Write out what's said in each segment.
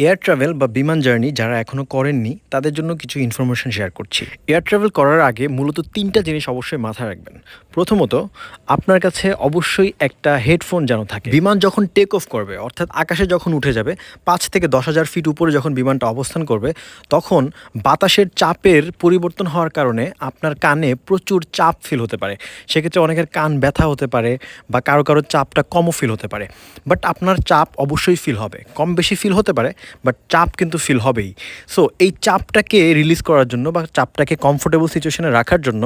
Air travel বা বিমান journey যারা এখনও করেননি, তাদের জন্য কিছু ইনফরমেশন শেয়ার করছি। এয়ার ট্রাভেল করার আগে মূলত তিনটা জিনিস অবশ্যই মাথায় রাখবেন। প্রথমত, আপনার কাছে অবশ্যই একটা হেডফোন যেন থাকে। বিমান যখন টেক অফ করবে, অর্থাৎ আকাশে যখন উঠে যাবে, পাঁচ থেকে দশ হাজার ফিট উপরে যখন বিমানটা অবস্থান করবে, তখন বাতাসের চাপের পরিবর্তন হওয়ার কারণে আপনার কানে প্রচুর চাপ ফিল হতে পারে। সেক্ষেত্রে অনেকের কান ব্যথা হতে পারে বা কারও কারও চাপটা কমও ফিল হতে পারে। বাট আপনার চাপ অবশ্যই ফিল হবে। কম বেশি ফিল হতে পারে বাট চাপ কিন্তু ফিল হবেই। সো এই চাপটাকে রিলিজ করার জন্য বা চাপটাকে কমফোর্টেবল সিচুয়েশনে রাখার জন্য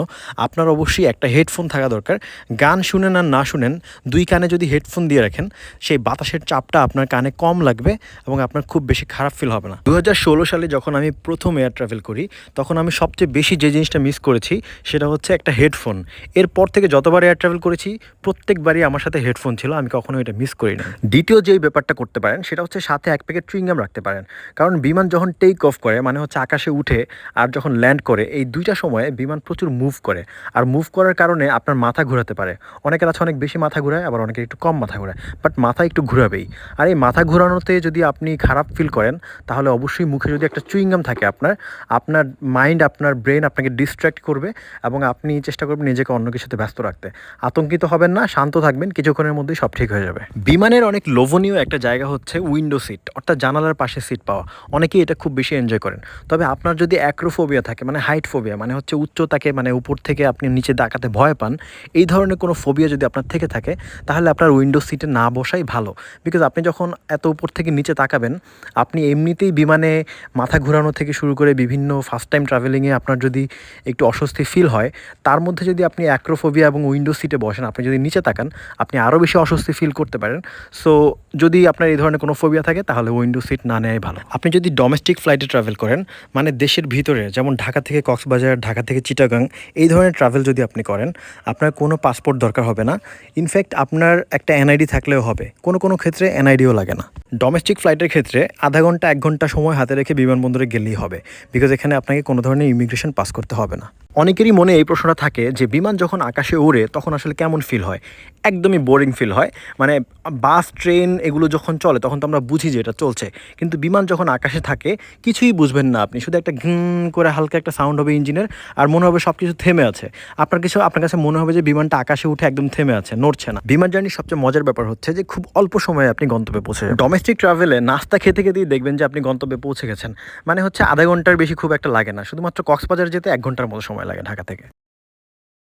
আপনার অবশ্যই একটা হেডফোন থাকা দরকার। গান শুনেন আর না শুনেন, দুই কানে যদি হেডফোন দিয়ে রাখেন, সেই বাতাসের চাপটা আপনার কানে কম লাগবে এবং আপনার খুব বেশি খারাপ ফিল হবে না। দু হাজার ষোলো সালে যখন আমি প্রথম এয়ার ট্রাভেল করি, তখন আমি সবচেয়ে বেশি যে জিনিসটা মিস করেছি, সেটা হচ্ছে একটা হেডফোন এরপর থেকে যতবার এয়ার ট্রাভেল করেছি, প্রত্যেকবারই আমার সাথে হেডফোন ছিল, আমি কখনো এটা মিস করি না দ্বিতীয় যেই ব্যাপারটা করতে পারেন, সেটা হচ্ছে সাথে এক প্যাকেট চুইংগাম রাখতে পারেন। কারণ বিমান যখন টেক অফ করে মানে হচ্ছে আকাশে উঠে আর যখন ল্যান্ড করে, এই দুইটা সময়ে বিমান প্রচুর মুভ করে। আর মুভ করার কারণে আপনার মাথা ঘোরাতে পারে। অনেকের আছে অনেক বেশি মাথা ঘোরায়, আবার অনেকের একটু কম মাথা ঘোরায়। বাট মাথা একটু ঘোরাবেই। আর এই মাথা ঘোরানোতে যদি আপনি খারাপ ফিল করেন, তাহলে অবশ্যই মুখে যদি একটা চুইংগাম থাকে আপনার আপনার মাইন্ড আপনার ব্রেন আপনাকে ডিস্ট্র্যাক্ট করবে এবং আপনি চেষ্টা করবেন নিজেকে অন্য কিছুতে ব্যস্ত রাখতে। আতঙ্কিত হবেন না, শান্ত থাকবেন, কিছুক্ষণের মধ্যেই সব ঠিক হয়ে যাবে। বিমানের অনেক লোভনীয় একটা জায়গা হচ্ছে উইন্ডো সিট অর্থাৎ জানালার পাশে সিট পাওয়া। অনেকেই এটা খুব বেশি এনজয় করেন। তবে আপনার যদি অ্যাক্রোফোবিয়া থাকে মানে হাইট ফোবিয়া মানে হচ্ছে উচ্চতাকে মানে উপর থেকে আপনি নিচে দাকাতে ভয় পান, এই ধরনের কোনো ফোবিয়া যদি আপনার থেকে থাকে, তাহলে আপনার উইন্ডো সিটে না বসাই ভালো। বিকজ আপনি যখন এত উপর থেকে নিচে তাকাবেন, আপনি এমনিতেই বিমানে মাথা ঘোরানো থেকে শুরু করে বিভিন্ন ফার্স্ট টাইম ট্রাভেলিংয়ে আপনার যদি একটু অস্বস্তি ফিল হয়, তার মধ্যে যদি আপনি অ্যাক্রোফোবিয়া এবং উইন্ডো সিটে বসেন, আপনি যদি নিচে তাকান, আপনি আরও বেশি অস্বস্তি ফিল করতে পারেন। সো যদি আপনার এই ধরনের কোনো ফোবিয়া থাকে, তাহলে উইন্ডো সিট না নেয় ভালো। আপনি যদি ডোমেস্টিক ফ্লাইটে ট্রাভেল করেন মানে দেশের ভিতরে, যেমন ঢাকা থেকে কক্সবাজার, ঢাকা থেকে চিটাগাং, এই ধরনের ট্রাভেল যদি আপনি করেন, আপনার কোনো পাসপোর্ট দরকার হবে না। ইনফ্যাক্ট আপনার একটা এনআইডি থাকলেও হবে। কোনো কোনো ক্ষেত্রে এনআইডিও লাগে না। ডোমেস্টিক ফ্লাইটের ক্ষেত্রে আধা ঘণ্টা, এক ঘণ্টা সময় হাতে রেখে বিমানবন্দরে গেলেই হবে। বিকজ এখানে আপনাকে কোনো ধরনের ইমিগ্রেশন পাস করতে হবে না। অনেকেরই মনে এই প্রশ্নটা থাকে যে, বিমান যখন আকাশে উড়ে, তখন আসলে কেমন ফিল হয়? একদমই বোরিং ফিল হয়। মানে বাস, ট্রেন এগুলো যখন চলে, তখন তো আমরা বুঝি যে এটা চলছে। কিন্তু বিমান যখন আকাশে থাকে, কিছুই বুঝবেন না আপনি। শুধু একটা ঘিন করে হালকা একটা সাউন্ড হবে ইঞ্জিনের, আর মনে হবে সব কিছু থেমে আছে। আপনার কিছু, আপনার কাছে মনে হবে যে বিমানটা আকাশে উঠে একদম থেমে আছে, নড়ছে না। বিমান জার্নির সবচেয়ে মজার ব্যাপার হচ্ছে যে খুব অল্প সময়ে আপনি গন্তব্যে পৌঁছে ডোমেস্টিক ট্রাভেলে নাস্তা খেতে খেতেই দেখবেন যে আপনি গন্তব্যে পৌঁছে গেছেন। মানে হচ্ছে আধা ঘণ্টার বেশি খুব একটা লাগে না। শুধুমাত্র কক্সবাজার যেতে এক ঘণ্টার মতো সময় লাগে ঢাকা থেকে।